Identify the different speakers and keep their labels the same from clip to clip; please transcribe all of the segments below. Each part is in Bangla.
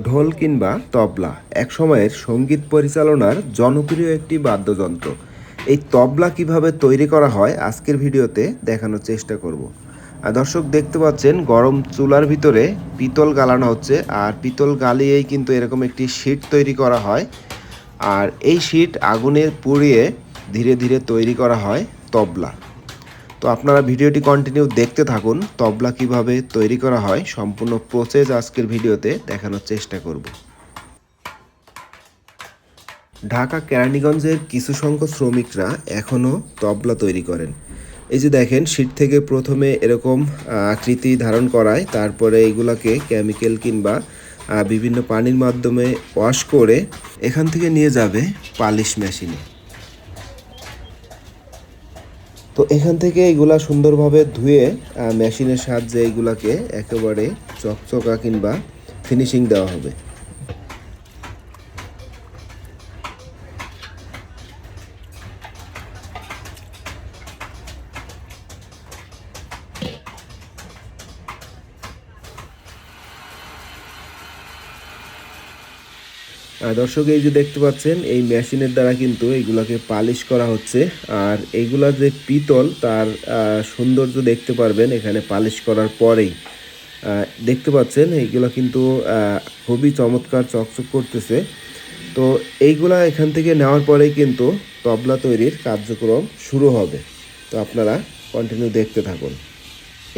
Speaker 1: ঢোল কিংবা তবলা, একসময়ের সংগীত পরিচালনার জনপ্রিয় একটি বাদ্যযন্ত্র। এই তবলা কীভাবে তৈরি করা হয় আজকের ভিডিওতে দেখানোর চেষ্টা করব। আর দর্শক দেখতে পাচ্ছেন, গরম চুলার ভিতরে পিতল গালানো হচ্ছে, আর পিতল গালিয়েই কিন্তু এরকম একটি শীট তৈরি করা হয়। আর এই শীট আগুনে পুড়িয়ে ধীরে ধীরে তৈরি করা হয় তবলা। তো আপনারা ভিডিওটি কন্টিনিউ দেখতে থাকুন, তবলা কীভাবে তৈরি করা হয়, সম্পূর্ণ প্রসেস আজকের ভিডিওতে দেখানোর চেষ্টা করব। ঢাকা কেরানীগঞ্জের কিছু সংখ্যক শ্রমিকরা এখনও তবলা তৈরি করেন। এই যে দেখেন, শীট থেকে প্রথমে এরকম আকৃতি ধারণ করায়, তারপরে এগুলাকে কেমিক্যাল কিংবা বিভিন্ন পানির মাধ্যমে ওয়াশ করে এখান থেকে নিয়ে যাবে পালিশ মেশিনে তো এখান থেকে এগুলা সুন্দরভাবে ধুয়ে মেশিনের সাহায্যে এইগুলাকে একেবারে চকচকা কিংবা ফিনিশিং দেওয়া হবে। দর্শক, এই যে দেখতে পাচ্ছেন, এই মেশিনের দ্বারা কিন্তু এইগুলাকে পালিশ করা হচ্ছে। আর এইগুলা যে পিতল, তার সৌন্দর্য দেখতে পারবেন এখানে পালিশ করার পরেই। দেখতে পাচ্ছেন, এইগুলা কিন্তু খুবই চমৎকার চকচক করতেছে। তো এইগুলা এখান থেকে নেওয়ার পরেই কিন্তু তবলা তৈরির কার্যক্রম শুরু হবে। তো আপনারা কন্টিনিউ দেখতে থাকুন।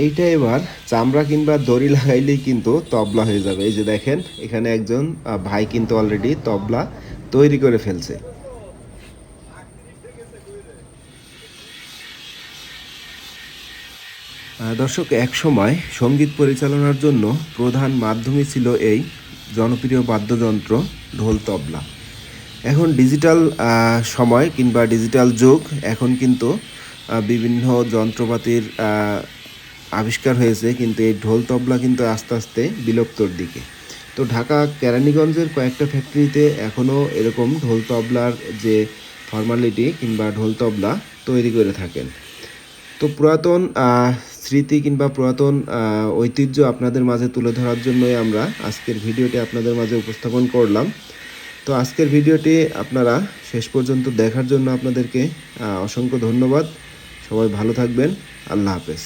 Speaker 1: এইটা এবার চামড়া কিংবা দড়ি লাগাইলেই কিন্তু তবলা হয়ে যাবে। এই যে দেখেন, এখানে একজন ভাই কিন্তু অলরেডি তবলা তৈরি করে ফেলছে। দর্শক এক সময় সংগীত পরিচালনার জন্য প্রধান মাধ্যমই ছিল এই জনপ্রিয় বাদ্যযন্ত্র ঢোল তবলা। এখন ডিজিটাল সময় কিংবা ডিজিটাল যুগ, এখন কিন্তু বিভিন্ন যন্ত্রপাতির আবিষ্কার হয়েছে, কিন্তু এই ঢোল তবলা কিন্তু আস্তে আস্তে বিলুপ্তর দিকে। তো ঢাকা কেরানীগঞ্জের কয়েকটা ফ্যাক্টরিতে এখনও এরকম ঢোল তবলার যে ফর্মালিটি কিংবা ঢোল তবলা তৈরি করে থাকেন। তো পুরাতন স্মৃতি কিংবা পুরাতন ঐতিহ্য আপনাদের মাঝে তুলে ধরার জন্যই আমরা আজকের ভিডিওটি আপনাদের মাঝে উপস্থাপন করলাম। তো আজকের ভিডিওটি আপনারা শেষ পর্যন্ত দেখার জন্য আপনাদেরকে অসংখ্য ধন্যবাদ। সবাই ভালো থাকবেন। আল্লাহ হাফেজ।